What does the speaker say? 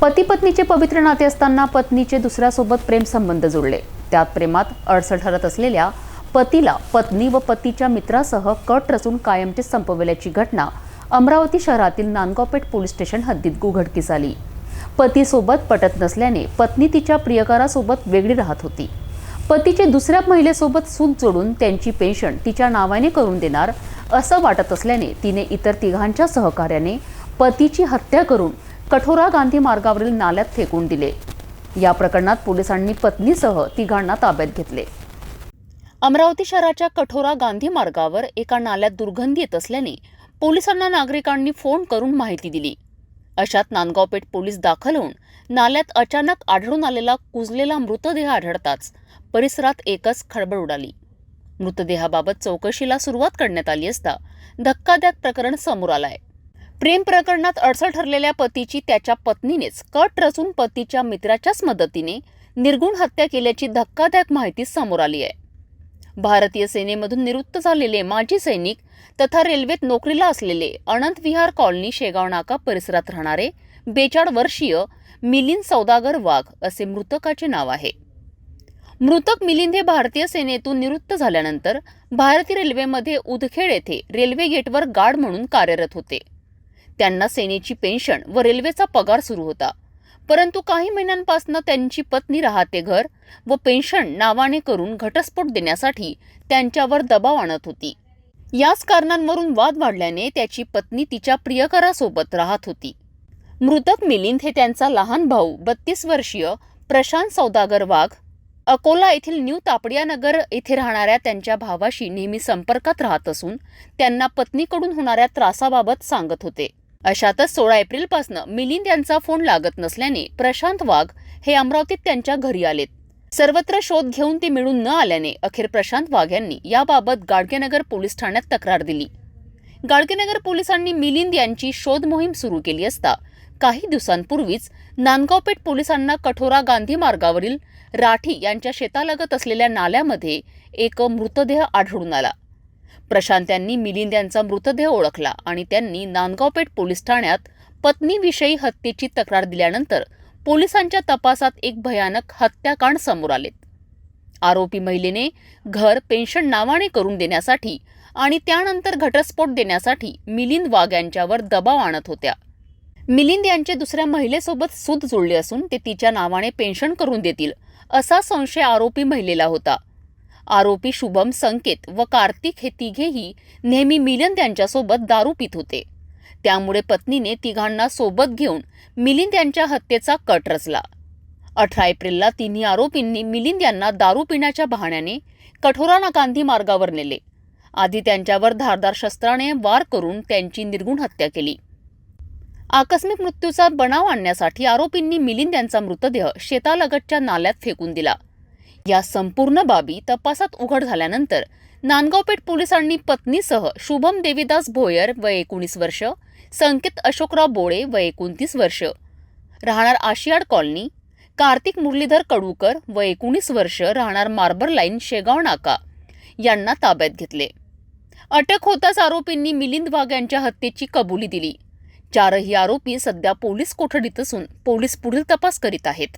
पती पत्नीचे पवित्र नाते असताना पत्नीचे दुसऱ्यासोबत प्रेमसंबंध जुळले. जोडले त्यात प्रेमात अडसर ठरत असलेल्या पतीला पत्नी व पतीच्या मित्रासह कट रचून कायमचे संपविल्याची घटना अमरावती शहरातील नांदगावपेठ पोलीस स्टेशन हद्दीत उघडकीस आली. पतीसोबत पटत नसल्याने पत्नी तिच्या प्रियकरासोबत वेगळी राहत होती. पतीचे दुसऱ्या महिलेसोबत सूत जोडून त्यांची पेन्शन तिच्या नावाने करून देणार असं वाटत असल्याने तिने इतर तिघांच्या सहकार्याने पतीची हत्या करून कठोरा गांधी मार्गावरील नाल्यात फेकून दिले. या प्रकरणात पोलिसांनी पत्नीसह तिघांना ताब्यात घेतले. अमरावती शहराच्या कठोरा गांधी मार्गावर एका नाल्यात दुर्गंधी येत असल्याने पोलिसांना नागरिकांनी फोन करून माहिती दिली. अशात नांदगावपेठ पोलीस दाखल होऊन नाल्यात अचानक आढळून आलेला कुजलेला मृतदेह आढळताच परिसरात एकच खळबळ उडाली. मृतदेहाबाबत चौकशीला सुरुवात करण्यात आली असता धक्कादायक प्रकरण समोर आलं आहे प्रेम प्रकरणात अडसर ठरलेल्या पतीची त्याच्या पत्नीनेच कट रचून पतीच्या मित्राच्याच मदतीने निर्गुण हत्या केल्याची धक्कादायक माहिती समोर आली आहे. भारतीय सेनेमधून निवृत्त झालेले माजी सैनिक तथा रेल्वेत नोकरीला असलेले अनंत विहार कॉलनी शेगाव नाका परिसरात राहणारे बेचाळ वर्षीय मिलिंद सौदागर वाघ असे मृतकाचे नाव आहे. मृतक मिलिंद हे भारतीय सेनेतून निवृत्त झाल्यानंतर भारतीय रेल्वेमध्ये उदखेड येथे रेल्वे गेटवर गार्ड म्हणून कार्यरत होते. त्यांना सेनेची पेन्शन व रेल्वेचा पगार सुरू होता. परंतु काही महिन्यांपासून त्यांची पत्नी राहते घर व पेन्शन नावाने करून घटस्फोट देण्यासाठी त्यांच्यावर दबाव आणत होती. याच कारणांवरून वाद वाढल्याने त्याची पत्नी तिच्या प्रियकरासोबत राहत होती. मृतक मिलिंद हे त्यांचा लहान भाऊ बत्तीस वर्षीय प्रशांत सौदागर वाघ अकोला येथील न्यू तापडियानगर येथे राहणाऱ्या त्यांच्या भावाशी नेहमी संपर्कात राहत असून त्यांना पत्नीकडून होणाऱ्या त्रासाबाबत सांगत होते. अशातच सोळा एप्रिलपासून मिलिंद यांचा फोन लागत नसल्याने प्रशांत वाघ हे अमरावतीत त्यांच्या घरी आलेत. सर्वत्र शोध घेऊन ते मिळून न आल्याने अखेर प्रशांत वाघ यांनी याबाबत गाडगेनगर पोलीस ठाण्यात तक्रार दिली. गाडगेनगर पोलिसांनी मिलिंद यांची शोध मोहीम सुरू केली असता काही दिवसांपूर्वीच नांदगावपेठ पोलिसांना कठोरा गांधी मार्गावरील राठी यांच्या शेतालगत असलेल्या नाल्यामध्ये एक मृतदेह आढळून आला. प्रशांत यांनी मिलिंद यांचा मृतदेह ओळखला आणि त्यांनी नांदगावपेठ पोलीस ठाण्यात पत्नीविषयी हत्येची तक्रार दिल्यानंतर पोलिसांच्या तपासात एक भयानक हत्याकांड समोर आलेत आरोपी महिलेने घर पेन्शन नावाने करून देण्यासाठी आणि त्यानंतर घटस्फोट देण्यासाठी मिलिंद वाघ यांच्यावर दबाव आणत होत्या. मिलिंद यांचे दुसऱ्या महिलेसोबत सूत जुळले असून ते तिच्या नावाने पेन्शन करून देतील असा संशय आरोपी महिलेला होता. आरोपी शुभम संकेत व कार्तिक हे तिघेही नेहमी मिलिंद यांच्यासोबत दारू पित होते. त्यामुळे पत्नीने तिघांना सोबत घेऊन मिलिंद यांच्या हत्येचा कट रचला. अठरा एप्रिलला तिन्ही आरोपींनी मिलिंद यांना दारू पिण्याच्या बहाण्याने कठोराना गांधी मार्गावर नेले. आधी त्यांच्यावर धारदार शस्त्राने वार करून त्यांची निर्गुण हत्या केली. आकस्मिक मृत्यूचा बनाव आणण्यासाठी आरोपींनी मिलिंद यांचा मृतदेह शेतालगतच्या नाल्यात फेकून दिला. या संपूर्ण बाबी तपासात उघड झाल्यानंतर नांदगावपेठ पोलिसांनी पत्नीसह शुभम देवीदास भोयर व एकोणीस वर्ष संकेत अशोकराव बोळे व एकोणतीस वर्ष राहणार आशियाड कॉलनी कार्तिक मुरलीधर कडूकर व एकोणीस वर्ष राहणार मार्बर लाईन शेगाव नाका यांना ताब्यात घेतले. अटक होताच आरोपींनी मिलिंद वाघ यांच्या हत्येची कबुली दिली. चारही आरोपी सध्या पोलीस कोठडीत असून पोलीस पुढील तपास करीत आहेत.